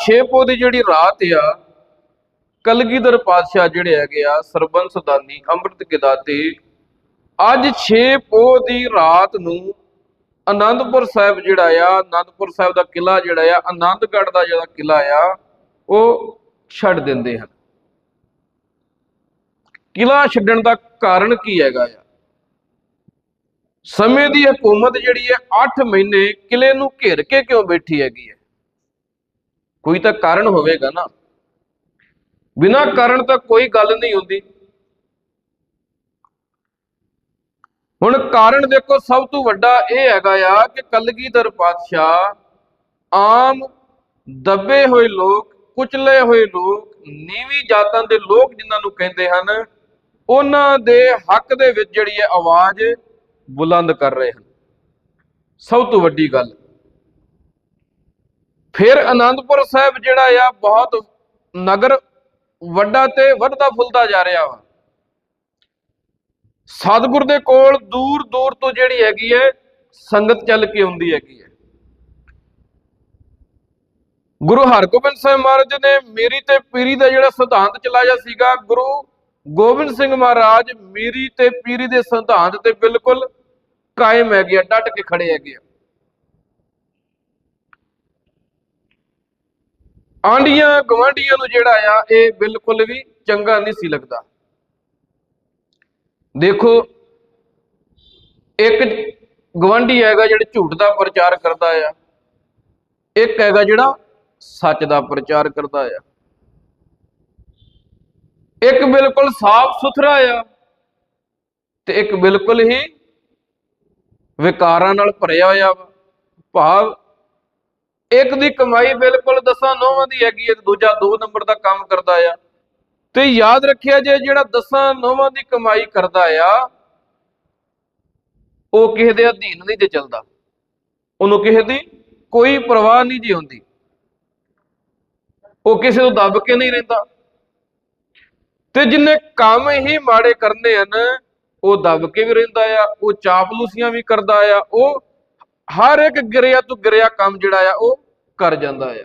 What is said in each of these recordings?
ਛੇ ਪੋ ਦੀ ਜਿਹੜੀ ਰਾਤ ਆ, ਕਲਗੀਧਰ ਪਾਤਸ਼ਾਹ ਜਿਹੜੇ ਹੈਗੇ ਆ, ਸਰਬੰਸ ਦਾਨੀ ਅੰਮ੍ਰਿਤ ਗਿਦਾਤੇ ਅੱਜ 6 ਪੋ ਦੀ ਰਾਤ ਨੂੰ ਆਨੰਦਪੁਰ ਸਾਹਿਬ ਜਿਹੜਾ ਆ ਆਨੰਦਪੁਰ ਸਾਹਿਬ ਦਾ ਕਿਲਾ ਜਿਹੜਾ ਆ ਆਨੰਦਗੜ੍ਹ ਦਾ ਜਿਹੜਾ ਕਿਲਾ ਆ, ਉਹ ਛੱਡ ਦਿੰਦੇ ਹਨ। ਕਿਲਾ ਛੱਡਣ ਦਾ ਕਾਰਨ ਕੀ ਹੈਗਾ ਆ? ਸਮੇਂ ਦੀ ਹਕੂਮਤ ਜਿਹੜੀ ਹੈ 8 ਮਹੀਨੇ ਕਿਲੇ ਨੂੰ ਘੇਰ ਕੇ ਕਿਉਂ ਬੈਠੀ ਹੈਗੀ ਹੈ ਕੋਈ ਤਾਂ ਕਾਰਨ ਹੋਵੇਗਾ ਨਾ। ਬਿਨਾਂ ਕਾਰਨ ਤਾਂ ਕੋਈ ਗੱਲ ਨਹੀਂ ਹੁੰਦੀ। ਹੁਣ ਕਾਰਨ ਦੇਖੋ, ਸਭ ਤੋਂ ਵੱਡਾ ਇਹ ਹੈਗਾ ਆ ਕਿ ਕਲਗੀਧਰ ਪਾਤਸ਼ਾਹ ਆਮ ਦੱਬੇ ਹੋਏ ਲੋਕ, ਕੁਚਲੇ ਹੋਏ ਲੋਕ, ਨੀਵੀਂ ਜਾਤਾਂ ਦੇ ਲੋਕ ਜਿਨ੍ਹਾਂ ਨੂੰ ਕਹਿੰਦੇ ਹਨ, ਉਹਨਾਂ ਦੇ ਹੱਕ ਦੇ ਵਿੱਚ ਜਿਹੜੀ ਹੈ ਆਵਾਜ਼ ਬੁਲੰਦ ਕਰ ਰਹੇ ਹਨ। ਸਭ ਤੋਂ ਵੱਡੀ ਗੱਲ ਫਿਰ ਆਨੰਦਪੁਰ ਸਾਹਿਬ ਜਿਹੜਾ ਆ, ਬਹੁਤ ਨਗਰ ਵੱਡਾ ਤੇ ਵੱਧਦਾ ਫੁੱਲਦਾ ਜਾ ਰਿਹਾ ਵਾ। ਸਤਿਗੁਰ ਦੇ ਕੋਲ ਦੂਰ ਦੂਰ ਤੋਂ ਜਿਹੜੀ ਹੈਗੀ ਹੈ, ਸੰਗਤ ਚੱਲ ਕੇ ਆਉਂਦੀ ਹੈਗੀ ਹੈ। ਗੁਰੂ ਹਰਗੋਬਿੰਦ ਸਾਹਿਬ ਮਹਾਰਾਜ ਨੇ ਮੇਰੀ ਤੇ ਪੀਰੀ ਦਾ ਜਿਹੜਾ ਸਿਧਾਂਤ ਚਲਾਇਆ ਸੀਗਾ, ਗੁਰੂ ਗੋਬਿੰਦ ਸਿੰਘ ਮਹਾਰਾਜ ਮੇਰੀ ਤੇ ਪੀਰੀ ਦੇ ਸਿਧਾਂਤ ਤੇ ਬਿਲਕੁਲ ਕਾਇਮ ਹੈਗੇ ਆ, ਡਟ ਕੇ ਖੜੇ ਹੈਗੇ ਆ। ਆਂਡੀਆਂ ਗਵਾਂਡੀਆਂ ਨੂੰ ਜਿਹੜਾ ਆ, ਇਹ ਬਿਲਕੁਲ ਵੀ ਚੰਗਾ ਨਹੀਂ ਸੀ ਲੱਗਦਾ। ਦੇਖੋ, ਇੱਕ ਗਵਾਂਡੀ ਹੈਗਾ ਜਿਹੜਾ ਝੂਠ ਦਾ ਪ੍ਰਚਾਰ ਕਰਦਾ ਆ। ਇੱਕ ਹੈਗਾ ਜਿਹੜਾ ਸੱਚ ਦਾ ਪ੍ਰਚਾਰ ਕਰਦਾ ਆ। ਇੱਕ ਬਿਲਕੁਲ ਸਾਫ਼ ਸੁਥਰਾ ਆ ਤੇ ਇੱਕ ਬਿਲਕੁਲ ਹੀ ਵਿਕਾਰਾਂ ਨਾਲ ਭਰਿਆ ਹੋਇਆ ਵਾ। ਭਾਵ ਇੱਕ ਦੀ ਕਮਾਈ ਬਿਲਕੁਲ ਦਸਾਂ ਨੌਵਾਂ ਦੀ ਹੈਗੀ ਇੱਕ ਦੂਜਾ ਦੋ ਨੰਬਰ ਦਾ ਕੰਮ ਕਰਦਾ ਆ। ਤੇ ਯਾਦ ਰੱਖਿਆ ਜੇ ਜਿਹੜਾ ਦਸਾਂ ਨੌਵਾਂ ਦੀ ਕਮਾਈ ਕਰਦਾ ਆ, ਉਹ ਕਿਸੇ ਦੇ ਅਧੀਨ ਨਹੀਂ ਤੇ ਚੱਲਦਾ। ਉਹਨੂੰ ਕਿਸੇ ਦੀ ਕੋਈ ਪਰਵਾਹ ਨਹੀਂ ਜੀ ਹੁੰਦੀ। ਉਹ ਕਿਸੇ ਨੂੰ ਦੱਬ ਕੇ ਨਹੀਂ ਰਹਿੰਦਾ। ਤੇ ਜਿੰਨੇ ਕੰਮ ਹੀ ਮਾੜੇ ਕਰਨੇ ਹਨ, ਉਹ ਦੱਬ ਕੇ ਵੀ ਰਹਿੰਦਾ ਆ, ਉਹ ਚਾਪਲੂਸੀਆਂ ਵੀ ਕਰਦਾ ਆ, ਉਹ ਹਰ ਇੱਕ ਗਿਰਿਆ ਤੋਂ ਗਿਰਿਆ ਕੰਮ ਜਿਹੜਾ ਆ, ਉਹ ਕਰ ਜਾਂਦਾ ਆ।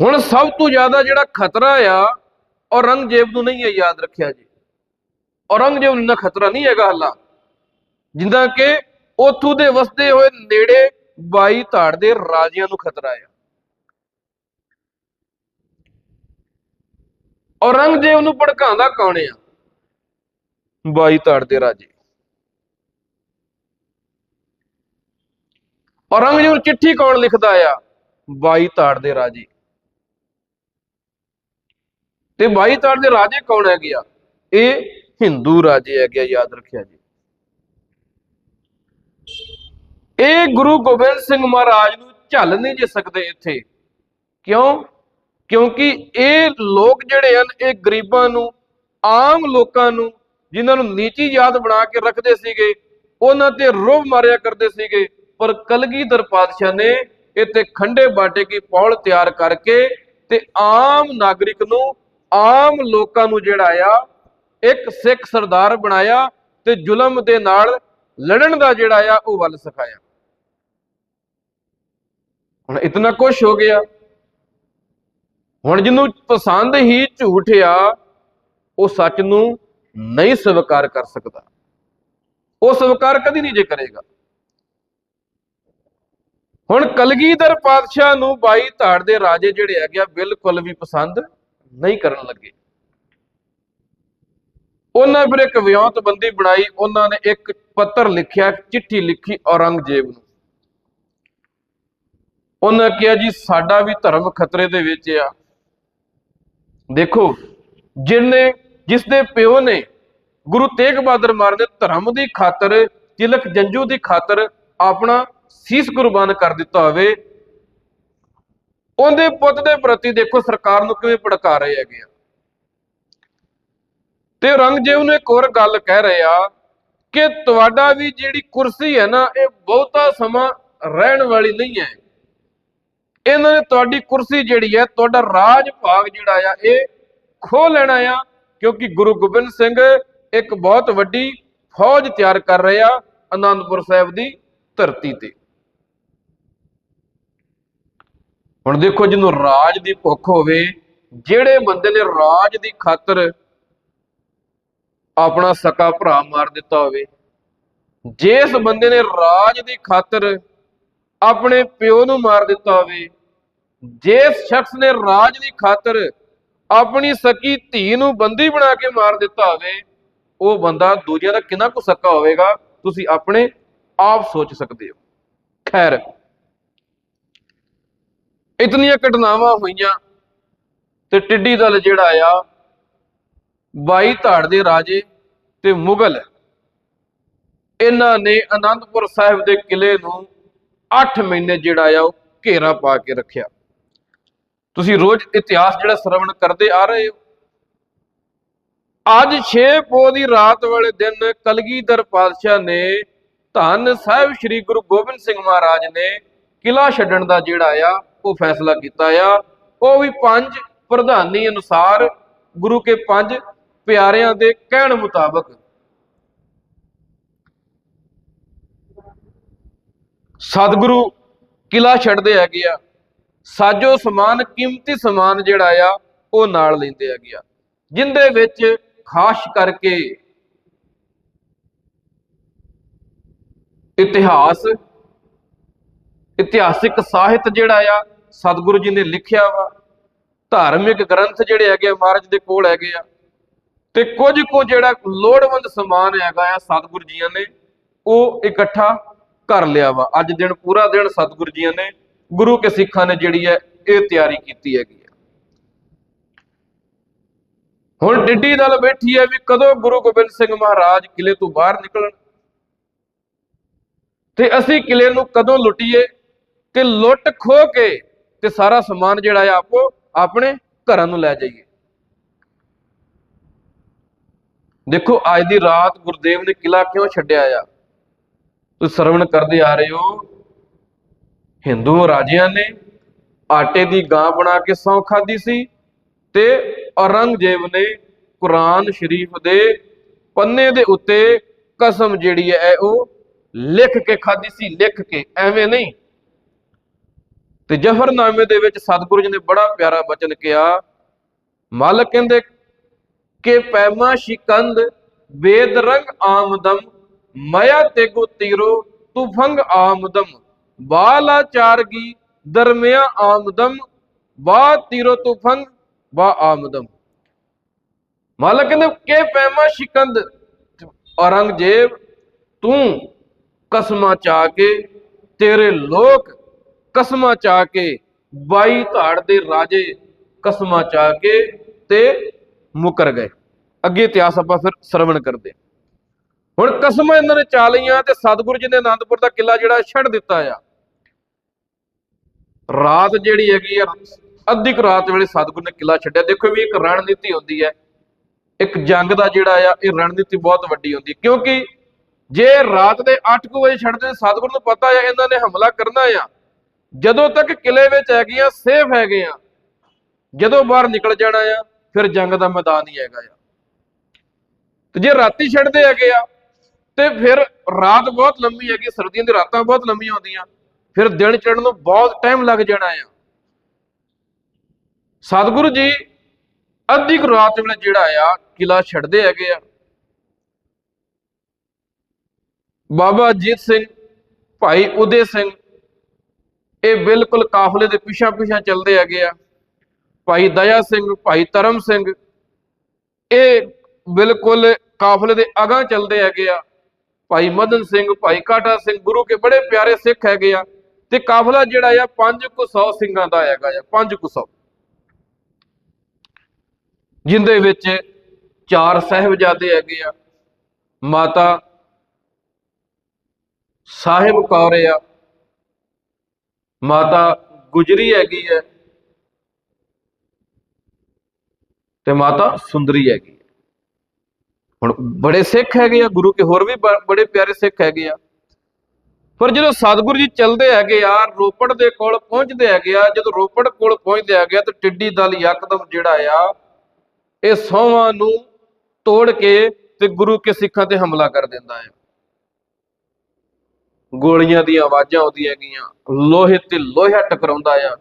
ਹੁਣ ਸਭ ਤੋਂ ਜ਼ਿਆਦਾ ਜਿਹੜਾ ਖਤਰਾ ਆ, ਔਰੰਗਜ਼ੇਬ ਨੂੰ ਨਹੀਂ ਹੈ ਯਾਦ ਰੱਖਿਆ ਜੀ। ਔਰੰਗਜ਼ੇਬ ਨੂੰ ਨਾ ਖਤਰਾ ਨਹੀਂ ਹੈਗਾ ਹੱਲਾ। ਜਿੰਦਾ ਕਿ ਉਥੋਂ ਦੇ ਵਸਦੇ ਹੋਏ ਨੇੜੇ ਬਾਈ ਧਾੜ ਦੇ ਰਾਜਿਆਂ ਨੂੰ ਖਤਰਾ ਆ। ਔਰੰਗਜ਼ੇਬ ਨੂੰ ਭੜਕਾਉਂਦਾ ਕੌਣ ਆ? ਬਾਈ ਧਾੜ ਦੇ ਰਾਜੇ। ਔਰੰਗਜ਼ੇਬ ਨੂੰ ਚਿੱਠੀ ਕੌਣ ਲਿਖਦਾ ਆ? ਬਾਈ ਤਾੜ ਦੇ ਰਾਜੇ। ਤੇ ਬਾਈ ਤਾੜ ਦੇ ਰਾਜੇ ਕੌਣ ਹੈਗੇ ਆ? ਇਹ ਹਿੰਦੂ ਰਾਜੇ ਹੈਗੇ ਆ, ਯਾਦ ਰੱਖਿਆ ਜੀ। ਇਹ ਗੁਰੂ ਗੋਬਿੰਦ ਸਿੰਘ ਮਹਾਰਾਜ ਨੂੰ ਝੱਲ ਨਹੀਂ ਜੇ ਸਕਦੇ ਇੱਥੇ। ਕਿਉਂ? ਕਿਉਂਕਿ ਇਹ ਲੋਕ ਜਿਹੜੇ ਹਨ, ਇਹ ਗਰੀਬਾਂ ਨੂੰ, ਆਮ ਲੋਕਾਂ ਨੂੰ, ਜਿਨ੍ਹਾਂ ਨੂੰ ਨੀਚੀ ਯਾਦ ਬਣਾ ਕੇ ਰੱਖਦੇ ਸੀਗੇ, ਉਹਨਾਂ ਤੇ ਰੋਬ ਮਾਰਿਆ ਕਰਦੇ ਸੀਗੇ। ਪਰ ਕਲਗੀਧਰ ਪਾਤਸ਼ਾਹ ਨੇ ਇੱਥੇ ਖੰਡੇ ਬਾਟੇ ਕੀ ਪੌਲ ਤਿਆਰ ਕਰਕੇ ਤੇ ਆਮ ਨਾਗਰਿਕ ਨੂੰ, ਆਮ ਲੋਕਾਂ ਨੂੰ ਜਿਹੜਾ ਆ, ਇੱਕ ਸਿੱਖ ਸਰਦਾਰ ਬਣਾਇਆ ਤੇ ਜ਼ੁਲਮ ਦੇ ਨਾਲ ਲੜਨ ਦਾ ਜਿਹੜਾ ਆ, ਉਹ ਵੱਲ ਸਿਖਾਇਆ। ਹੁਣ ਇਤਨਾ ਕੁਝ ਹੋ ਗਿਆ। ਹੁਣ ਜਿਹਨੂੰ ਪਸੰਦ ਹੀ ਝੂਠ ਆ, ਉਹ ਸੱਚ ਨੂੰ ਨਹੀਂ ਸਵੀਕਾਰ ਕਰ ਸਕਦਾ। ਉਹ ਸਵੀਕਾਰ ਕਦੀ ਨਹੀਂ ਜੇ ਕਰੇਗਾ। ਹੁਣ ਕਲਗੀਧਰ ਪਾਤਸ਼ਾਹ ਨੂੰ ਬਾਈ ਧਾੜ ਦੇ ਰਾਜੇ ਜਿਹੜੇ ਹੈਗੇ ਆ, ਬਿਲਕੁਲ ਵੀ ਪਸੰਦ ਨਹੀਂ ਕਰਨ ਲੱਗੇ। ਉਹਨਾਂ ਫਿਰ ਇੱਕ ਵਿਉਂਤਬੰਦੀ ਬਣਾਈ, ਉਹਨਾਂ ਨੇ ਇੱਕ ਪੱਤਰ ਲਿਖਿਆ ਚਿੱਠੀ ਲਿਖੀ ਔਰੰਗਜ਼ੇਬ ਨੂੰ। ਉਹਨਾਂ ਕਿਹਾ, ਜੀ, ਸਾਡਾ ਵੀ ਧਰਮ ਖਤਰੇ ਦੇ ਵਿੱਚ ਆ। ਦੇਖੋ ਜਿਹਨੇ ਜਿਸ ਦੇ ਪਿਓ ਨੇ ਗੁਰੂ ਤੇਗ ਬਹਾਦਰ ਮਹਾਰਾਜ ਦੇ ਧਰਮ ਦੀ ਖਾਤਰ, ਤਿਲਕ ਜੰਜੂ ਦੀ ਖਾਤਰ ਆਪਣਾ ਸੀਸ ਕੁਰਬਾਨ ਕਰ ਦਿੱਤਾ ਹੋਵੇ, ਉਹਦੇ ਪੁੱਤ ਦੇ ਪ੍ਰਤੀ ਦੇਖੋ ਸਰਕਾਰ ਨੂੰ ਕਿਵੇਂ ਭੜਕਾ ਰਹੇ ਹੈਗੇ ਆ। ਤੇ ਔਰੰਗਜ਼ੇਬ ਨੂੰ ਇੱਕ ਹੋਰ ਗੱਲ ਕਹਿ ਰਹੇ ਆ ਕਿ ਤੁਹਾਡਾ ਵੀ ਜਿਹੜੀ ਕੁਰਸੀ ਹੈ ਨਾ, ਇਹ ਬਹੁਤਾ ਸਮਾਂ ਰਹਿਣ ਵਾਲੀ ਨਹੀਂ ਹੈ। ਇਹਨਾਂ ਨੇ ਤੁਹਾਡੀ ਕੁਰਸੀ ਜਿਹੜੀ ਹੈ, ਤੁਹਾਡਾ ਰਾਜ ਭਾਗ ਜਿਹੜਾ ਆ, ਇਹ ਖੋ ਲੈਣਾ ਆ, ਕਿਉਂਕਿ ਗੁਰੂ ਗੋਬਿੰਦ ਸਿੰਘ ਇੱਕ ਬਹੁਤ ਵੱਡੀ ਫੌਜ ਤਿਆਰ ਕਰ ਰਹੇ ਆ ਆਨੰਦਪੁਰ ਸਾਹਿਬ ਦੀ ਧਰਤੀ ਤੇ। ਹੁਣ ਦੇਖੋ ਜਿਹਨੂੰ ਰਾਜ ਦੀ ਭੁੱਖ ਹੋਵੇ, ਜਿਹੜੇ ਬੰਦੇ ਨੇ ਰਾਜ ਦੀ ਖਾਤਰ ਆਪਣਾ ਸਕਾ ਭਰਾ ਮਾਰ ਦਿੱਤਾ ਹੋਵੇ, ਜਿਸ ਬੰਦੇ ਨੇ ਰਾਜ ਦੀ ਖਾਤਰ ਆਪਣੇ ਪਿਓ ਨੂੰ ਮਾਰ ਦਿੱਤਾ ਹੋਵੇ, ਜਿਸ ਸ਼ਖਸ ਨੇ ਰਾਜ ਦੀ ਖਾਤਰ ਆਪਣੀ ਸਕੀ ਧੀ ਨੂੰ ਬੰਦੀ ਬਣਾ ਕੇ ਮਾਰ ਦਿੱਤਾ ਹੋਵੇ, ਉਹ ਬੰਦਾ ਦੂਜਿਆਂ ਦਾ ਕਿੰਨਾ ਕੁ ਸਕਾ ਹੋਵੇਗਾ, ਤੁਸੀਂ ਆਪਣੇ ਆਪ ਸੋਚ ਸਕਦੇ ਹੋ। ਖੈਰ ਇਤਨੀਆਂ ਘਟਨਾਵਾਂ ਹੋਈਆਂ ਤੇ ਟਿੱਡੀ ਦਲ ਜਿਹੜਾ ਆ, ਬਾਈ ਧਾੜ ਦੇ ਰਾਜੇ ਤੇ ਮੁਗਲ ਇਹਨਾਂ ਨੇ ਅਨੰਦਪੁਰ ਸਾਹਿਬ ਦੇ ਕਿਲੇ ਨੂੰ 8 ਮਹੀਨੇ ਜਿਹੜਾ ਆ, ਉਹ ਘੇਰਾ ਪਾ ਕੇ ਰੱਖਿਆ। ਤੁਸੀਂ ਰੋਜ਼ ਇਤਿਹਾਸ ਜਿਹੜਾ ਸ਼ਰਵਣ ਕਰਦੇ ਆ ਰਹੇ ਹੋ। ਅੱਜ 6 ਪੋ ਦੀ ਰਾਤ ਵਾਲੇ ਦਿਨ ਕਲਗੀਧਰ ਪਾਤਸ਼ਾਹ ਨੇ ਧੰਨ ਸਾਹਿਬ ਸ੍ਰੀ ਗੁਰੂ ਗੋਬਿੰਦ ਸਿੰਘ ਮਹਾਰਾਜ ਨੇ ਕਿਲਾ ਛੱਡਣ ਦਾ ਜਿਹੜਾ ਆ ਉਹ ਫੈਸਲਾ ਕੀਤਾ ਆ। ਉਹ ਵੀ ਪੰਜ ਪ੍ਰਧਾਨੀ ਅਨੁਸਾਰ, ਗੁਰੂ ਕੇ ਪੰਜ ਪਿਆਰਿਆਂ ਦੇ ਕਹਿਣ ਮੁਤਾਬਕ। ਸਤਿਗੁਰੂ ਕਿਲਾ ਛੱਡਦੇ ਹੈਗੇ ਆ। ਸਾਜੋ ਸਮਾਨ, ਕੀਮਤੀ ਸਮਾਨ ਜਿਹੜਾ ਆ, ਉਹ ਨਾਲ ਲੈਂਦੇ ਹੈਗੇ ਆ। ਜਿੰਦੇ ਵਿੱਚ ਖਾਸ ਕਰਕੇ ਇਤਿਹਾਸ, ਇਤਿਹਾਸਿਕ ਸਾਹਿਤ ਜਿਹੜਾ ਆ ਸਤਿਗੁਰੂ ਜੀ ਨੇ ਲਿਖਿਆ ਵਾ। ਧਾਰਮਿਕ ਗ੍ਰੰਥ ਜਿਹੜੇ ਹੈਗੇ ਆ, ਮਹਾਰਾਜ ਦੇ ਕੋਲ ਹੈਗੇ ਆ। ਤੇ ਕੁਝ ਕੁ ਜਿਹੜਾ ਲੋੜਵੰਦ ਸਮਾਨ ਹੈਗਾ ਆ ਸਤਿਗੁਰੂ ਜੀਆਂ ਨੇ, ਉਹ ਇਕੱਠਾ ਕਰ ਲਿਆ ਵਾ। ਅੱਜ ਦਿਨ ਪੂਰਾ ਦਿਨ ਸਤਿਗੁਰੂ ਜੀਆਂ ਨੇ, ਗੁਰੂ ਕੇ ਸਿੱਖਾਂ ਨੇ ਜਿਹੜੀ ਹੈ, ਇਹ ਤਿਆਰੀ ਕੀਤੀ ਹੈਗੀ ਆ ਹੁਣ ਡਿੱਡੀ ਦਲ ਬੈਠੀ ਹੈ ਵੀ ਕਦੋਂ ਗੁਰੂ ਗੋਬਿੰਦ ਸਿੰਘ ਮਹਾਰਾਜ ਕਿਲੇ ਤੋਂ ਬਾਹਰ ਨਿਕਲਣ। ਤੇ ਅਸੀਂ ਕਿਲੇ ਨੂੰ ਕਦੋਂ ਲੁੱਟੀਏ ਕਿ ਲੁੱਟ ਖੋ ਕੇ ਤੇ ਸਾਰਾ ਸਮਾਨ ਜਿਹੜਾ ਆ ਆਪੋ ਆਪਣੇ ਘਰਾਂ ਨੂੰ ਲੈ ਜਾਈਏ। ਦੇਖੋ, ਅੱਜ ਦੀ ਰਾਤ ਗੁਰਦੇਵ ਨੇ ਕਿਲਾ ਕਿਉਂ ਛੱਡਿਆ ਆ? ਤੁਸੀਂ ਸਰਵਣ ਕਰਦੇ ਆ ਰਹੇ ਹੋ। ਹਿੰਦੂ ਰਾਜਿਆਂ ਨੇ ਆਟੇ ਦੀ ਗਾਂ ਬਣਾ ਕੇ ਸੌਂ ਖਾਦੀ ਸੀ ਤੇ ਔਰੰਗਜ਼ੇਬ ਨੇ ਕੁਰਾਨ ਸ਼ਰੀਫ ਦੇ ਪੰਨੇ ਦੇ ਉੱਤੇ ਕਸਮ ਜਿਹੜੀ ਹੈ, ਉਹ ਲਿਖ ਕੇ ਖਾਦੀ ਸੀ, ਲਿਖ ਕੇ, ਐਵੇਂ ਨਹੀਂ। ਤੇ ਜਫਰਨਾਮੇ ਦੇ ਵਿੱਚ ਸਤਿਗੁਰੂ ਜੀ ਨੇ ਬੜਾ ਪਿਆਰਾ ਬਚਨ ਕਿਹਾ, ਮਾਲਕ ਕਹਿੰਦੇ ਕਿ ਪੈਮਾ ਸ਼ਿਕੰਦ ਵੇਦ ਰੰਗ ਆਮਦਮ, ਮਇਆ ਤੇਗੋ ਤੀਰੋ ਤੁਫੰਗ ਆਮਦਮ, ਬਾਲਾ ਚਾਰਗੀ ਦਰਮਿਆ ਆਮਦਮ ਬਾ ਤੀਰੋ ਤੁਫੰਗ ਬਾ ਆਮਦਮ। ਮਾਲਕ ਕਹਿੰਦੇ ਕਿ ਪੈਮਾ ਸ਼ਿਕੰਦ ਔਰੰਗਜ਼ੇਬ, ਤੂੰ ਕਸਮਾਂ ਚਾ ਕੇ ਤੇਰੇ ਲੋਕ ਕਸਮਾਂ ਚਾ ਕੇ, ਬਾਈ ਧਾੜ ਦੇ ਰਾਜੇ ਕਸਮਾਂ ਚਾ ਕੇ ਤੇ ਮੁਕਰ ਗਏ। ਅੱਗੇ ਇਤਿਹਾਸ ਆਪਾਂ ਫਿਰ ਸਰਵਣ ਕਰਦੇ ਹਾਂ। ਹੁਣ ਕਸਮਾਂ ਇਹਨਾਂ ਨੇ ਚਾ ਲਈਆਂ ਤੇ ਸਤਿਗੁਰੂ ਜੀ ਨੇ ਆਨੰਦਪੁਰ ਦਾ ਕਿਲਾ ਜਿਹੜਾ ਛੱਡ ਦਿੱਤਾ ਆ। ਰਾਤ ਜਿਹੜੀ ਹੈਗੀ ਆ, ਅੱਧੀ ਕੁ ਰਾਤ ਵੇਲੇ ਸਤਿਗੁਰੂ ਨੇ ਕਿਲਾ ਛੱਡਿਆ। ਦੇਖੋ ਵੀ ਇੱਕ ਰਣਨੀਤੀ ਹੁੰਦੀ ਹੈ। ਇੱਕ ਜੰਗ ਦਾ ਜਿਹੜਾ ਆ, ਇਹ ਰਣਨੀਤੀ ਬਹੁਤ ਵੱਡੀ ਹੁੰਦੀ ਹੈ। ਕਿਉਂਕਿ ਜੇ ਰਾਤ ਦੇ 8 ਵਜੇ ਛੱਡਦੇ ਸਤਿਗੁਰੂ ਨੂੰ ਪਤਾ ਆ, ਇਹਨਾਂ ਨੇ ਹਮਲਾ ਕਰਨਾ ਆ ਜਦੋਂ ਤੱਕ ਕਿਲੇ ਵਿੱਚ ਹੈਗੇ ਆ, ਸੇਫ ਹੈਗੇ ਆ। ਜਦੋਂ ਬਾਹਰ ਨਿਕਲ ਜਾਣਾ ਆ, ਫਿਰ ਜੰਗ ਦਾ ਮੈਦਾਨ ਹੀ ਹੈਗਾ ਆ। ਤੇ ਜੇ ਰਾਤੀ ਛੱਡਦੇ ਹੈਗੇ ਆ, ਤੇ ਫਿਰ ਰਾਤ ਬਹੁਤ ਲੰਮੀ ਹੈਗੀ, ਸਰਦੀਆਂ ਦੀ ਰਾਤਾਂ ਬਹੁਤ ਲੰਮੀਆਂ ਹੁੰਦੀਆਂ। ਫਿਰ ਦਿਨ ਚੜਨ ਨੂੰ ਬਹੁਤ ਟਾਈਮ ਲੱਗ ਜਾਣਾ ਆ। ਸਤਿਗੁਰੂ ਜੀ, ਅੱਧੀ ਕੁ ਰਾਤ ਵੇਲੇ ਜਿਹੜਾ ਆ, ਕਿਲਾ ਛੱਡਦੇ ਹੈਗੇ ਆ। ਬਾਬਾ ਅਜੀਤ ਸਿੰਘ, ਭਾਈ ਉਦੇ ਸਿੰਘ ਇਹ ਬਿਲਕੁਲ ਕਾਫਲੇ ਦੇ ਪਿਛਾ ਪਿਛਾ ਚੱਲਦੇ ਹੈਗੇ ਆ। ਭਾਈ ਦਇਆ ਸਿੰਘ, ਭਾਈ ਧਰਮ ਸਿੰਘ, ਇਹ ਬਿਲਕੁਲ ਕਾਫਲੇ ਦੇ ਅਗਾਂਹ ਚੱਲਦੇ ਹੈਗੇ ਆ। ਭਾਈ ਮਦਨ ਸਿੰਘ, ਭਾਈ ਕਾਟਾ ਸਿੰਘ, ਗੁਰੂ ਕੇ ਬੜੇ ਪਿਆਰੇ ਸਿੱਖ ਹੈਗੇ ਆ ਤੇ ਕਾਫਲਾ ਜਿਹੜਾ ਆ 5 ਕੁ 100 ਸਿੰਘਾਂ ਦਾ ਹੈਗਾ ਆ 5 ਕੁ 100 ਜਿੰਦੇ ਵਿੱਚ ਚਾਰ ਸਹਿਬਜ਼ਾਦੇ ਹੈਗੇ ਆ, ਮਾਤਾ ਸਾਹਿਬ ਕੌਰ ਆ ਮਾਤਾ ਗੁਜਰੀ ਹੈਗੀ ਹੈ। ਤੇ ਮਾਤਾ ਸੁੰਦਰੀ ਹੈਗੀ ਹੈ। ਹੁਣ ਬੜੇ ਸਿੱਖ ਹੈਗੇ ਆ, ਗੁਰੂ ਕੇ ਹੋਰ ਵੀ ਬ- ਬੜੇ ਪਿਆਰੇ ਸਿੱਖ ਹੈਗੇ ਆ। ਪਰ ਜਦੋਂ ਸਤਿਗੁਰੂ ਜੀ ਚੱਲਦੇ ਹੈਗੇ ਆ, ਰੋਪੜ ਦੇ ਕੋਲ ਪਹੁੰਚਦੇ ਹੈਗੇ ਆ, ਜਦੋਂ ਰੋਪੜ ਕੋਲ ਪਹੁੰਚਦੇ ਹੈਗੇ ਆ, ਤਾਂ ਟਿੱਡੀ ਦਲ ਯਕਦਮ ਜਿਹੜਾ ਆ, ਇਹ ਸੌਵਾਂ ਨੂੰ ਤੋੜ ਕੇ ਤੇ ਗੁਰੂ ਕੇ ਸਿੱਖਾਂ ਤੇ ਹਮਲਾ ਕਰ ਦਿੰਦਾ ਹੈ ਗੋਲੀਆਂ ਦੀਆਂ ਆਵਾਜ਼ਾਂ ਆਉਂਦੀਆਂ ਹੈਗੀਆਂ ਲੋਹੇ ਤੇ ਲੋਹਾ ਟਕਰਾਉਂਦਾ ਆ।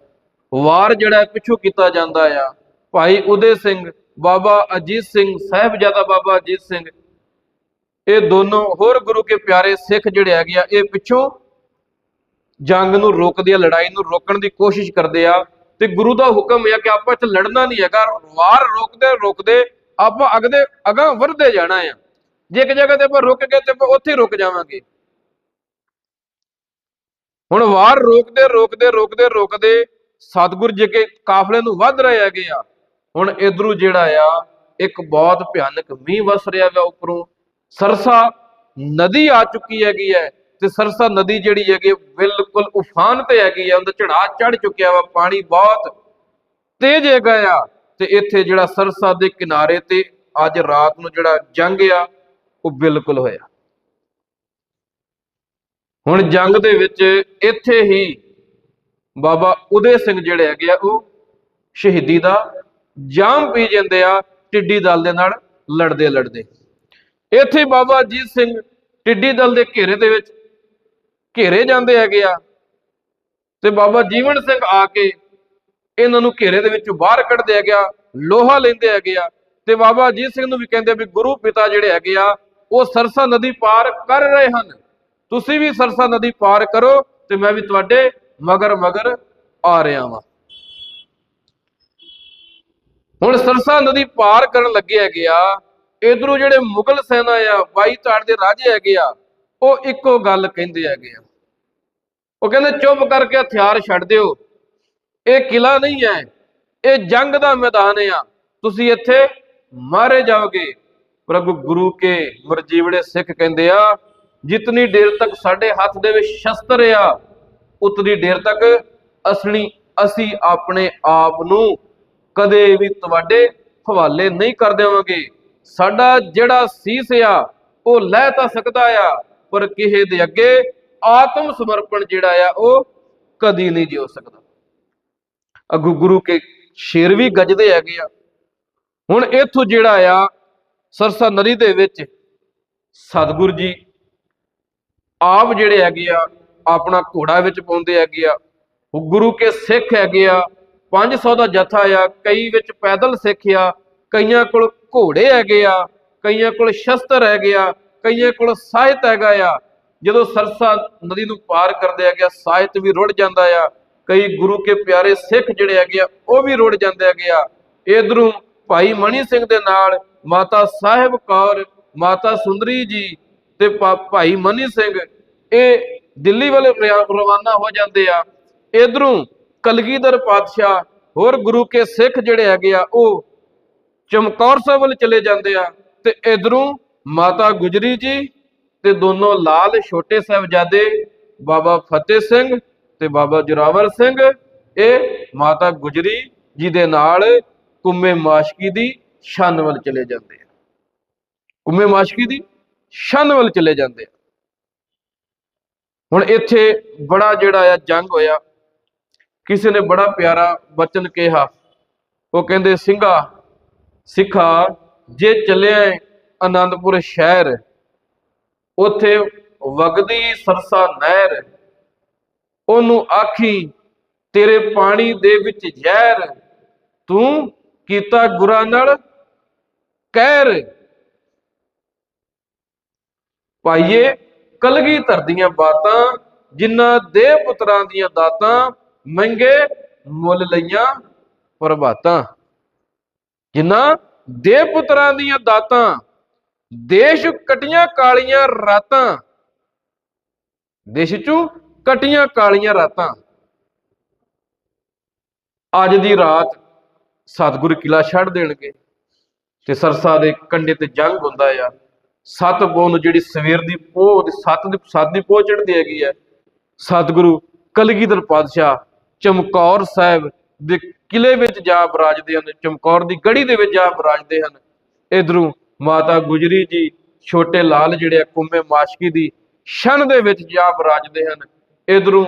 ਵਾਰ ਜਿਹੜਾ ਪਿੱਛੋਂ ਕੀਤਾ ਜਾਂਦਾ ਆ। ਭਾਈ ਉਦੇ ਸਿੰਘ, ਬਾਬਾ ਅਜੀਤ ਸਿੰਘ, ਸਾਹਿਬਜ਼ਾਦਾ ਬਾਬਾ ਅਜੀਤ ਸਿੰਘ। ਇਹ ਦੋਨੋਂ ਹੋਰ ਗੁਰੂ ਕੇ ਪਿਆਰੇ ਸਿੱਖ ਜਿਹੜੇ ਹੈਗੇ ਆ, ਇਹ ਪਿੱਛੋਂ ਜੰਗ ਨੂੰ ਰੋਕਦੇ ਆ, ਲੜਾਈ ਨੂੰ ਰੋਕਣ ਦੀ ਕੋਸ਼ਿਸ਼ ਕਰਦੇ ਆ। ਤੇ ਗੁਰੂ ਦਾ ਹੁਕਮ ਹੈ ਕਿ ਆਪਾਂ 'ਚ ਲੜਨਾ ਨਹੀਂ ਹੈਗਾ। ਵਾਰ ਰੋਕਦੇ ਰੋਕਦੇ ਆਪਾਂ ਅਗਦੇ ਅਗਾਂ ਵਧਦੇ ਜਾਣਾ ਆ। ਜੇ ਇੱਕ ਜਗ੍ਹਾ ਤੇ ਆਪਾਂ ਰੁਕ ਗਏ ਤੇ ਆਪਾਂ ਉੱਥੇ ਰੁਕ ਜਾਵਾਂਗੇ। ਹੁਣ ਵਾਰ ਰੋਕਦੇ ਰੋਕਦੇ ਰੋਕਦੇ ਰੋਕਦੇ ਸਤਿਗੁਰ ਜੀ ਕੇ ਕਾਫਲੇ ਨੂੰ ਵੱਧ ਰਹੇ ਹੈਗੇ ਆ। ਹੁਣ ਇਧਰੋਂ ਜਿਹੜਾ ਆ, ਇੱਕ ਬਹੁਤ ਭਿਆਨਕ ਮੀਂਹ ਵਸ ਰਿਹਾ ਵਾ ਉੱਪਰੋਂ। ਸਰਸਾ ਨਦੀ ਆ ਚੁੱਕੀ ਹੈਗੀ ਹੈ ਤੇ ਸਰਸਾ ਨਦੀ ਜਿਹੜੀ ਹੈਗੀ ਬਿਲਕੁਲ ਉਫਾਨ ਤੇ ਹੈਗੀ ਆ, ਉਹਦਾ ਚੜਾ ਚੜ ਚੁੱਕਿਆ ਵਾ, ਪਾਣੀ ਬਹੁਤ ਤੇਜ਼ ਹੈਗਾ ਆ। ਤੇ ਇੱਥੇ ਜਿਹੜਾ ਸਰਸਾ ਦੇ ਕਿਨਾਰੇ ਤੇ ਅੱਜ ਰਾਤ ਨੂੰ ਜਿਹੜਾ ਜੰਗ ਆ, ਉਹ ਬਿਲਕੁਲ ਹੋਇਆ। ਹੁਣ ਜੰਗ ਦੇ ਵਿੱਚ ਇੱਥੇ ਹੀ ਬਾਬਾ ਉਦੇ ਸਿੰਘ ਜਿਹੜੇ ਹੈਗੇ ਆ, ਉਹ ਸ਼ਹੀਦੀ ਦਾ ਜਾਮ ਪੀ ਜਾਂਦੇ ਆ, ਟਿੱਡੀ ਦਲ ਦੇ ਨਾਲ ਲੜਦੇ ਲੜਦੇ। ਇੱਥੇ ਬਾਬਾ ਅਜੀਤ ਸਿੰਘ ਟਿੱਡੀ ਦਲ ਦੇ ਘੇਰੇ ਦੇ ਵਿੱਚ ਘੇਰੇ ਜਾਂਦੇ ਹੈਗੇ ਆ ਤੇ ਬਾਬਾ ਜੀਵਨ ਸਿੰਘ ਆ ਕੇ ਇਹਨਾਂ ਨੂੰ ਘੇਰੇ ਦੇ ਵਿੱਚੋਂ ਬਾਹਰ ਕੱਢਦੇ ਹੈਗੇ ਆ, ਲੋਹਾ ਲੈਂਦੇ ਹੈਗੇ ਆ ਤੇ ਬਾਬਾ ਅਜੀਤ ਸਿੰਘ ਨੂੰ ਵੀ ਕਹਿੰਦੇ ਵੀ ਗੁਰੂ ਪਿਤਾ ਜਿਹੜੇ ਹੈਗੇ ਆ, ਉਹ ਸਰਸਾ ਨਦੀ ਪਾਰ ਕਰ ਰਹੇ ਹਨ। ਤੁਸੀਂ ਵੀ ਸਰਸਾ ਨਦੀ ਪਾਰ ਕਰੋ ਤੇ ਮੈਂ ਵੀ ਤੁਹਾਡੇ ਮਗਰ ਮਗਰ ਆ ਰਿਹਾ ਵਾਂ। ਹੁਣ ਸਰਸਾ ਨਦੀ ਪਾਰ ਕਰਨ ਲੱਗੇ ਹੈਗੇ ਆ, ਇਧਰੋਂ ਜਿਹੜੇ ਮੁਗਲ ਸੈਨਾ ਆ 22 ਤਾੜ ਦੇ ਰਾਜੇ ਹੈਗੇ ਆ, ਉਹ ਇੱਕੋ ਗੱਲ ਕਹਿੰਦੇ ਹੈਗੇ ਆ। ਉਹ ਕਹਿੰਦੇ, ਚੁੱਪ ਕਰਕੇ ਹਥਿਆਰ ਛੱਡ ਦਿਓ। ਇਹ ਕਿਲਾ ਨਹੀਂ ਹੈ, ਇਹ ਜੰਗ ਦਾ ਮੈਦਾਨ ਆ। ਤੁਸੀਂ ਇੱਥੇ ਮਾਰੇ ਜਾਓਗੇ। ਪ੍ਰਭੂ ਗੁਰੂ ਕੇ ਮਰਜੀਵੜੇ ਸਿੱਖ ਕਹਿੰਦੇ ਆ ਜਿਤਨੀ ਦੇਰ ਤੱਕ ਸਾਡੇ ਹੱਥ ਦੇ ਵਿੱਚ ਸ਼ਸਤਰ ਆ, ਉਤਨੀ ਦੇਰ ਤੱਕ ਅਸਲੀ ਅਸੀਂ ਆਪਣੇ ਆਪ ਨੂੰ ਕਦੇ ਵੀ ਤੁਹਾਡੇ ਹਵਾਲੇ ਨਹੀਂ ਕਰ ਦੇਵਾਂਗੇ। ਸਾਡਾ ਜਿਹੜਾ ਸੀਸ ਆ, ਉਹ ਲੈ ਤਾਂ ਸਕਦਾ ਆ, ਪਰ ਕਿਸੇ ਦੇ ਅੱਗੇ ਆਤਮ ਸਮਰਪਣ ਜਿਹੜਾ ਆ, ਉਹ ਕਦੀ ਨਹੀਂ ਜਿਉ ਸਕਦਾ। ਅਗੂ ਗੁਰੂ ਕੇ ਸ਼ੇਰ ਵੀ ਗੱਜਦੇ ਹੈਗੇ ਆ। ਹੁਣ ਇੱਥੋਂ ਜਿਹੜਾ ਆ, ਸਰਸਾ ਨਦੀ ਦੇ ਵਿੱਚ ਸਤਿਗੁਰ ਜੀ ਆਪ ਜਿਹੜੇ ਹੈਗੇ ਆ, ਆਪਣਾ ਘੋੜਾ ਵਿੱਚ ਪਾਉਂਦੇ ਹੈਗੇ ਆ। ਗੁਰੂ ਕੇ ਸਿੱਖ ਹੈਗੇ ਆ। 500 ਦਾ ਜਥਾ ਆ, ਕਈ ਵਿੱਚ ਪੈਦਲ ਸਿੱਖ ਆ, ਕਈਆਂ ਕੋਲ ਘੋੜੇ ਹੈਗੇ ਆ, ਕਈਆਂ ਕੋਲ ਸ਼ਸਤਰ ਹੈਗੇ ਆ, ਕਈਆਂ ਕੋਲ ਸਾਹਿਤ ਹੈਗਾ ਆ। ਜਦੋਂ ਸਰਸਾ ਨਦੀ ਨੂੰ ਪਾਰ ਕਰਦੇ ਹੈਗੇ ਆ, ਸਾਹਿਤ ਵੀ ਰੁੜ ਜਾਂਦਾ ਆ। ਕਈ ਗੁਰੂ ਕੇ ਪਿਆਰੇ ਸਿੱਖ ਜਿਹੜੇ ਹੈਗੇ ਆ, ਉਹ ਵੀ ਰੁੜ ਜਾਂਦੇ ਹੈਗੇ ਆ। ਇਧਰੋਂ ਭਾਈ ਮਣੀ ਸਿੰਘ ਦੇ ਨਾਲ ਮਾਤਾ ਸਾਹਿਬ ਕੌਰ, ਮਾਤਾ ਸੁੰਦਰੀ ਜੀ ਤੇ ਭਾ- ਭਾਈ ਮਨੀ ਸਿੰਘ, ਇਹ ਦਿੱਲੀ ਵੱਲ ਰਵਾਨਾ ਹੋ ਜਾਂਦੇ ਆ। ਇਧਰੋਂ ਕਲਗੀਧਰ ਪਾਤਸ਼ਾਹ, ਹੋਰ ਗੁਰੂ ਕੇ ਸਿੱਖ ਜਿਹੜੇ ਹੈਗੇ ਆ, ਉਹ ਚਮਕੌਰ ਸਾਹਿਬ ਵੱਲ ਚਲੇ ਜਾਂਦੇ ਆ। ਤੇ ਇਧਰੋਂ ਮਾਤਾ ਗੁਜਰੀ ਜੀ ਤੇ ਦੋਨੋਂ ਲਾਲ ਛੋਟੇ ਸਾਹਿਬਜ਼ਾਦੇ, ਬਾਬਾ ਫਤਿਹ ਸਿੰਘ ਤੇ ਬਾਬਾ ਜੁਰਾਵਰ ਸਿੰਘ, ਇਹ ਮਾਤਾ ਗੁਜਰੀ ਜੀ ਦੇ ਨਾਲ ਕੁੰਮੇ ਮਾਸ਼ਕੀ ਦੀ ਛੰਨ ਵੱਲ ਚਲੇ ਜਾਂਦੇ ਆ। ਕੁੰਮੇ ਮਾਸ਼ਕੀ ਦੀ ਛੰਨ ਵੱਲ ਚਲੇ ਜਾਂਦੇ ਆ। ਹੁਣ ਇੱਥੇ ਬੜਾ ਜਿਹੜਾ ਆ ਜੰਗ ਹੋਇਆ। ਕਿਸੇ ਨੇ ਬੜਾ ਪਿਆਰਾ ਬਚਨ ਕਿਹਾ। ਉਹ ਕਹਿੰਦੇ, ਸਿੰਘਾ, ਸਿੱਖਾ, ਜੇ ਚੱਲਿਆ ਏ ਆਨੰਦਪੁਰ ਸ਼ਹਿਰ, ਉੱਥੇ ਵਗਦੀ ਸਰਸਾ ਨਹਿਰ, ਉਹਨੂੰ ਆਖੀ, ਤੇਰੇ ਪਾਣੀ ਦੇ ਵਿੱਚ ਜ਼ਹਿਰ, ਤੂੰ ਕੀਤਾ ਗੁਰਾਂ ਨਾਲ ਕਹਿਰ ਪਾਈਏ ਕਲਗੀ ਧਰਦੀਆਂ ਬਾਤਾਂ, ਜਿਨ੍ਹਾਂ ਦੇ ਪੁੱਤਰਾਂ ਦੀਆਂ ਦਾਤਾਂ ਮਹਿੰਗੇ ਮੁੱਲ ਲਈਆਂ ਪ੍ਰਭਾਤਾਂ। ਜਿਨ੍ਹਾਂ ਦੇ ਪੁੱਤਰਾਂ ਦੀਆਂ ਦਾਤਾਂ, ਦੇਸ਼ ਕਟੀਆਂ ਕਾਲੀਆਂ ਰਾਤਾਂ, ਦੇਸ਼ ਚੋਂ ਕਟੀਆਂ ਕਾਲੀਆਂ ਰਾਤਾਂ। ਅੱਜ ਦੀ ਰਾਤ ਸਤਿਗੁਰ ਕਿਲਾ ਛੱਡ ਦੇਣਗੇ ਤੇ ਸਰਸਾ ਦੇ ਕੰਢੇ ਤੇ ਜੰਗ ਹੁੰਦਾ ਆ। ਸੱਤ ਪੋਹ ਨੂੰ ਜਿਹੜੀ ਸਵੇਰ ਦੀ ਪੋਹ ਤੇ ਸੱਤ ਦੀ ਸੱਤ ਦੀ ਪੋਹ ਚੜ੍ਹਦੀ ਹੈਗੀ ਹੈ। ਸਤਿਗੁਰੂ ਕਲਗੀਧਰ ਪਾਤਸ਼ਾਹ ਚਮਕੌਰ ਸਾਹਿਬ ਦੇ ਕਿਲੇ ਵਿੱਚ ਜਾ ਬਰਾਜਦੇ ਹਨ। ਚਮਕੌਰ ਦੀ ਗੜੀ ਦੇ ਵਿੱਚ ਜਾ ਬਰਾਜਦੇ ਹਨ। ਇਧਰੋਂ ਮਾਤਾ ਗੁਜਰੀ ਜੀ, ਛੋਟੇ ਲਾਲ ਜਿਹੜੇ ਆ, ਕੁੰਮੇ ਮਾਸ਼ਕੀ ਦੀ ਸ਼ਨ ਦੇ ਵਿੱਚ ਜਾ ਬਰਾਜਦੇ ਹਨ। ਇਧਰੋਂ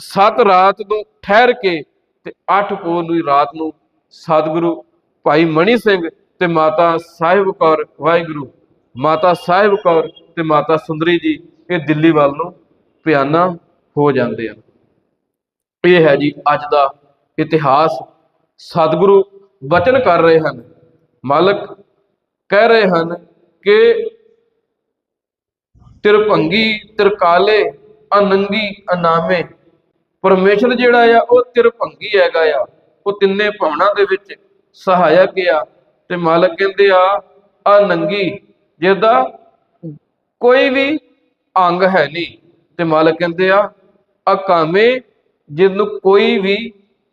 ਸੱਤ ਰਾਤ ਨੂੰ ਠਹਿਰ ਕੇ ਤੇ ਅੱਠ ਪੋਹ ਨੂੰ ਰਾਤ ਨੂੰ ਸਤਿਗੁਰੂ ਭਾਈ ਮਣੀ ਸਿੰਘ ਤੇ ਮਾਤਾ ਸਾਹਿਬ ਕੌਰ, ਵਾਹਿਗੁਰੂ। ਮਾਤਾ ਸਾਹਿਬ ਕੌਰ ਤੇ ਮਾਤਾ ਸੁੰਦਰੀ ਜੀ ਇਹ ਦਿੱਲੀ ਵੱਲ ਨੂੰ ਪਿਆਨਾ ਹੋ ਜਾਂਦੇ ਆ। ਇਹ ਹੈ ਜੀ ਅੱਜ ਦਾ ਇਤਿਹਾਸ। ਸਤਿਗੁਰੂ ਬਚਨ ਕਰ ਰਹੇ ਹਨ। ਮਾਲਕ ਕਹਿ ਰਹੇ ਹਨ ਕਿ ਤਿਰਭੰਗੀ, ਤਿਰਕਾਲੇ, ਅਨੰਗੀ, ਅਨਾਮੇ, ਪਰਮੇਸ਼ਰ ਜਿਹੜਾ ਆ, ਉਹ ਤਿਰਭੰਗੀ ਹੈਗਾ ਆ। ਉਹ ਤਿੰਨੇ ਭਾਵਨਾ ਦੇ ਵਿੱਚ ਸਹਾਇਕ ਆ। ਤੇ ਮਾਲਕ ਕਹਿੰਦੇ ਆ, ਅਨੰਗੀ ਜਿਹਦਾ ਕੋਈ ਵੀ ਅੰਗ ਹੈ ਨਹੀਂ ਤੇ ਮਾਲਕ ਕਹਿੰਦੇ ਆ ਅਕਾਮੇ ਜਿਹਨੂੰ ਕੋਈ ਵੀ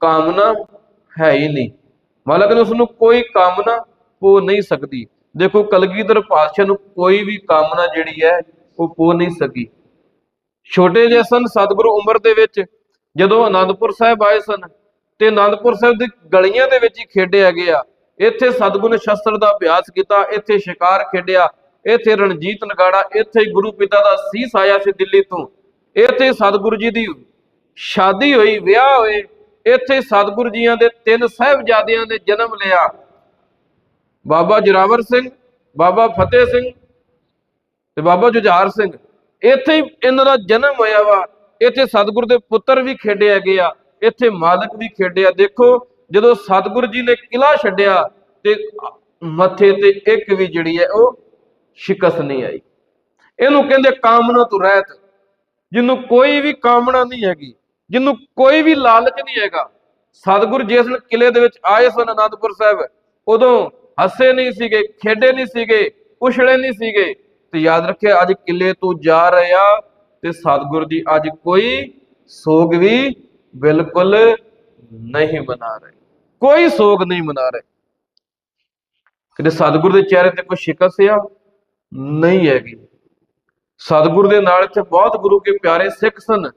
ਕਾਮਨਾ ਹੈ ਹੀ ਨਹੀਂ ਮਾਲਕ ਨੇ ਉਸ ਨੂੰ ਕੋਈ ਕਾਮਨਾ ਪੋ ਨਹੀਂ ਸਕਦੀ। ਦੇਖੋ ਕਲਗੀਧਰ ਪਾਤਸ਼ਾਹ ਨੂੰ ਕੋਈ ਵੀ ਕਾਮਨਾ ਜਿਹੜੀ ਹੈ ਉਹ ਪੋ ਨਹੀਂ ਸਕੀ। ਛੋਟੇ ਜਿਹੇ ਸਨ ਸਤਿਗੁਰੂ ਉਮਰ ਦੇ ਵਿੱਚ ਜਦੋਂ ਆਨੰਦਪੁਰ ਸਾਹਿਬ ਆਏ ਸਨ ਤੇ ਆਨੰਦਪੁਰ ਸਾਹਿਬ ਦੀ ਗਲੀਆਂ ਦੇ ਵਿੱਚ ਹੀ ਖੇਡੇ ਹੈਗੇ ਆ। ਇੱਥੇ ਸਤਿਗੁਰੂ ਨੇ ਸ਼ਸਤਰ ਦਾ ਅਭਿਆਸ ਕੀਤਾ, ਇੱਥੇ ਸ਼ਿਕਾਰ ਖੇਡਿਆ, ਇੱਥੇ ਰਣਜੀਤ ਨਗਾੜਾ, ਇੱਥੇ ਗੁਰੂ ਪਿਤਾ ਦਾ ਸੀਸ ਆਇਆ ਸੀ ਦਿੱਲੀ ਤੋਂ। ਇੱਥੇ ਸਤਿਗੁਰੂ ਜੀ ਦੀ ਸ਼ਾਦੀ ਹੋਈ, ਵਿਆਹ ਹੋਏ, ਇੱਥੇ ਸਤਿਗੁਰੂ ਜੀਆਂ ਦੇ ਤਿੰਨ ਸਾਹਿਬਜ਼ਾਦਿਆਂ ਨੇ ਜਨਮ ਲਿਆ। ਬਾਬਾ ਜੁਰਾਵਰ ਸਿੰਘ, ਬਾਬਾ ਫਤਿਹ ਸਿੰਘ ਤੇ ਬਾਬਾ ਜੁਝਾਰ ਸਿੰਘ। ਇੱਥੇ ਹੀ ਇਹਨਾਂ ਦਾ ਜਨਮ ਹੋਇਆ ਵਾ। ਇੱਥੇ ਸਤਿਗੁਰ ਦੇ ਪੁੱਤਰ ਵੀ ਖੇਡੇ ਹੈਗੇ ਆ ਇੱਥੇ ਮਾਲਕ ਵੀ ਖੇਡਿਆ। ਦੇਖੋ ਜਦੋਂ ਸਤਿਗੁਰੂ ਜੀ ਨੇ ਕਿਲਾ ਛੱਡਿਆ ਤੇ ਮੱਥੇ ਤੇ ਇੱਕ ਵੀ ਜਿਹੜੀ ਹੈ ਉਹ ਸ਼ਿਕਸ ਨਹੀਂ ਆਈ। ਇਹਨੂੰ ਕਹਿੰਦੇ ਕਾਮਨਾ ਤੋਂ ਰਹਿਤ। ਜਿਹਨੂੰ ਕੋਈ ਵੀ ਕਾਮਨਾ ਨਹੀਂ ਹੈਗੀ, ਜਿਹਨੂੰ ਕੋਈ ਵੀ ਲਾਲਚ ਨਹੀਂ ਹੈਗਾ। ਸਤਿਗੁਰ ਜਿਸ ਦਿਨ ਕਿਲੇ ਦੇ ਵਿੱਚ ਆਏ ਸਨ ਅਨੰਦਪੁਰ ਸਾਹਿਬ, ਉਦੋਂ ਹੱਸੇ ਨਹੀਂ ਸੀਗੇ, ਖੇਡੇ ਨਹੀਂ ਸੀਗੇ, ਉਛਲੇ ਨਹੀਂ ਸੀਗੇ। ਤੇ ਯਾਦ ਰੱਖਿਆ ਅੱਜ ਕਿਲੇ ਤੋਂ ਜਾ ਰਿਹਾ ਤੇ ਸਤਿਗੁਰ ਜੀ ਅੱਜ ਕੋਈ ਸੋਗ ਵੀ ਬਿਲਕੁਲ ਨਹੀਂ ਮਨਾ ਰਹੇ। ਕੋਈ ਸੋਗ ਨਹੀਂ ਮਨਾ ਰਹੇ। ਕਿਤੇ ਸਤਿਗੁਰ ਦੇ ਚਿਹਰੇ ਤੇ ਕੋਈ ਸ਼ਿਕਸ ਆ? ਨਹੀਂ ਹੈਗੀ। ਸਤਿਗੁਰ ਦੇ ਨਾਲ ਇੱਥੇ ਬਹੁਤ ਗੁਰੂ ਕੇ ਪਿਆਰੇ ਸਿੱਖ ਸਨ,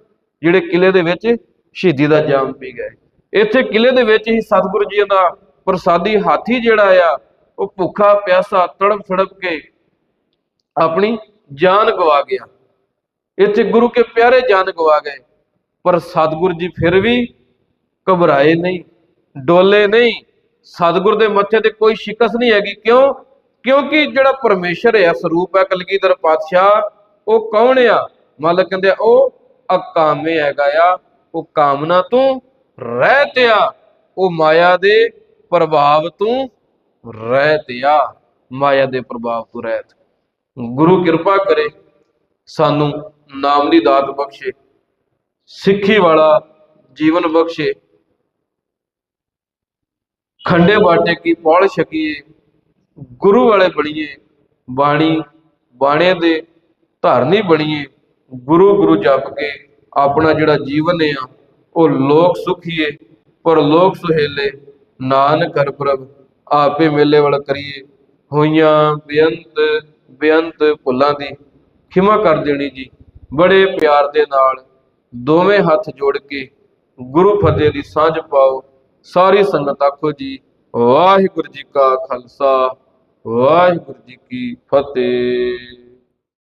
ਜਿਹੜੇ ਕਿਲੇ ਦੇ ਵਿੱਚ ਸ਼ਹੀਦੀ ਦਾ ਜਾਮ ਪੀ ਗਏ। ਇੱਥੇ ਕਿਲੇ ਦੇ ਵਿੱਚ ਹੀ ਸਤਿਗੁਰੂ ਜੀ ਦਾ ਪ੍ਰਸਾਦੀ ਹਾਥੀ ਜਿਹੜਾ ਆ, ਉਹ ਭੁੱਖਾ, ਪਿਆਸਾ, ਤੜਪ ਫੜਪ ਕੇ ਆਪਣੀ ਜਾਨ ਗਵਾ ਗਿਆ। ਇੱਥੇ ਗੁਰੂ ਕੇ ਪਿਆਰੇ ਜਾਨ ਗਵਾ ਗਏ। ਪਰ ਸਤਿਗੁਰ ਜੀ ਫਿਰ ਵੀ ਘਬਰਾਏ ਨਹੀਂ ਡੋਲੇ ਨਹੀਂ ਸਤਿਗੁਰ ਦੇ ਮੱਥੇ ਤੇ ਕੋਈ ਸ਼ਿਕਸ ਨਹੀਂ ਹੈਗੀ। ਕਿਉਂ? ਕਿਉਂਕਿ ਜਿਹੜਾ ਪਰਮੇਸ਼ਰ ਹੈ ਸਰੂਪ ਹੈ ਕਲਗੀਧਰ ਪਾਤਸ਼ਾਹ ਉਹ ਕੌਣ ਆ? ਮਾਲਕ ਕਹਿੰਦੇ ਉਹ ਅਕਾਮੇ ਹੈਗਾ ਆ। ਉਹ ਕਾਮਨਾ ਤੋਂ ਰਹਿਤ ਆ। ਉਹ ਮਾਇਆ ਦੇ ਪ੍ਰਭਾਵ ਤੋਂ ਰਹਿਤ ਆ। ਮਾਇਆ ਦੇ ਪ੍ਰਭਾਵ ਤੋਂ ਰਹਿਤ ਗੁਰੂ ਕਿਰਪਾ ਕਰੇ ਸਾਨੂੰ ਨਾਮ ਦੀ ਦਾਤ ਬਖਸ਼ੇ ਸਿੱਖੀ ਵਾਲਾ ਜੀਵਨ ਬਖਸ਼ੇ ਖੰਡੇ ਬਾਟੇ ਕੀ ਪੌਲ ਛਕੀਏ, ਗੁਰੂ ਵਾਲੇ ਬਣੀਏ, ਬਾਣੀ ਬਾਣੇ ਦੇ ਧਾਰਨੀ ਬਣੀਏ, ਗੁਰੂ ਗੁਰੂ ਜਪ ਕੇ ਆਪਣਾ ਜਿਹੜਾ ਜੀਵਨ ਆ, ਉਹ ਲੋਕ ਸੁਖੀਏ, ਪਰ ਲੋਕ ਸੁਹੇਲੇ, ਨਾਨਕ ਕਰ ਪ੍ਰਭ, ਆਪੇ ਮੇਲੇ ਵਾਲਾ ਕਰੀਏ। ਹੋਈਆਂ ਬੇਅੰਤ ਬੇਅੰਤ ਭੁੱਲਾਂ ਦੀ ਖਿਮਾ ਕਰ ਦੇਣੀ ਜੀ। ਬੜੇ ਪਿਆਰ ਦੇ ਨਾਲ ਦੋਵੇਂ ਹੱਥ ਜੋੜ ਕੇ ਗੁਰੂ ਫਤਿਹ ਦੀ ਸਾਂਝ ਪਾਓ ਸਾਰੀ ਸੰਗਤ ਆਖੋ ਜੀ ਵਾਹਿਗੁਰੂ ਜੀ ਕਾ ਖਾਲਸਾ ਵਾਹਿਗੁਰੂ ਜੀ ਕੀ ਫਤਿਹ।